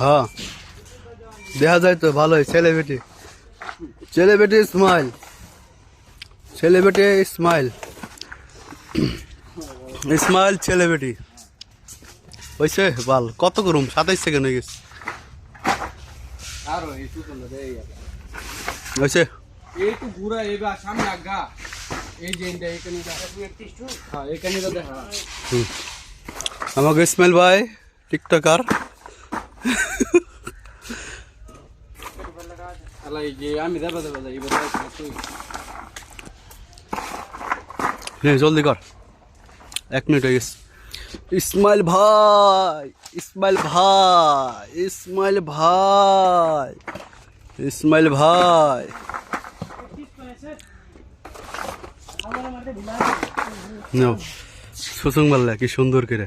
হ্যাঁ। দেখা যায় তো ভালোই। ছেলে বেটি ছেলে বেটি স্মাইল ছেলে বেটি স্মাইল স্মাইল ছেলে বেটি হয়েছে বাল। কত করুম সাতাইশ সেকেন্ড হয়ে গেছে। হয়েছে एक पूरा है एक नहीं एक नहीं भाई टिकटॉकर। अला जल्दी कर। एक मिनट इस्माइल भाई इस्माइल भाई इस्माइल भाई इस्माइल भाई। নাও সুসুং কি সুন্দর করে।